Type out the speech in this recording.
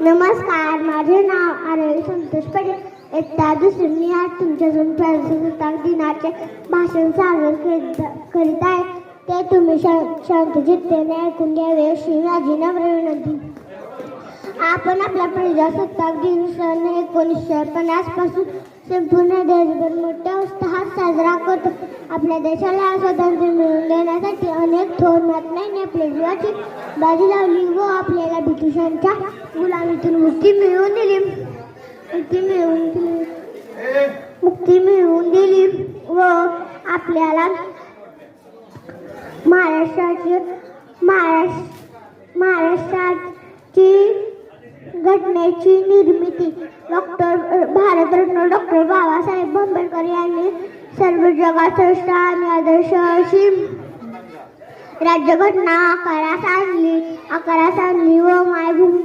नमस्कार माझे नाव आरवी संतोष पटेल. इयत्ता दुसरी मी आज तुमच्याकडून प्रजासत्ताक दिनाचे भाषण सादर करीत करीत आहे. ते तुम्ही शा- शांत ऐकून घ्यावे अशी माझी नम्र विनंती. आपण आपला प्रजासत्ताक दिन सन एकोणीसशे पन्नासपासून संपूर्ण देशभर मोठ्या उत्साहात साजरा करतो. आपल्या देशाला स्वातंत्र्य थोर महात्म्यांनी आपल्या जीवाची बाजी लावली व आपल्याला ब्रिटिशांच्या गुलामीतून मुक्ती मिळवून दिली. मुक्ती मिळवून दिली. मुक्ती मिळवून दिली व आपल्याला महाराष्ट्राची महाराष्ट्र महाराष्ट्राची घटनेची निर्मिती डॉक्टर भारतरत्न डॉक्टर बाबासाहेब आंबेडकर यांनी सर्व जगात श्रेष्ठ आणि आदर्श अशी राज्यघटना अकरा आणली अकरा आणली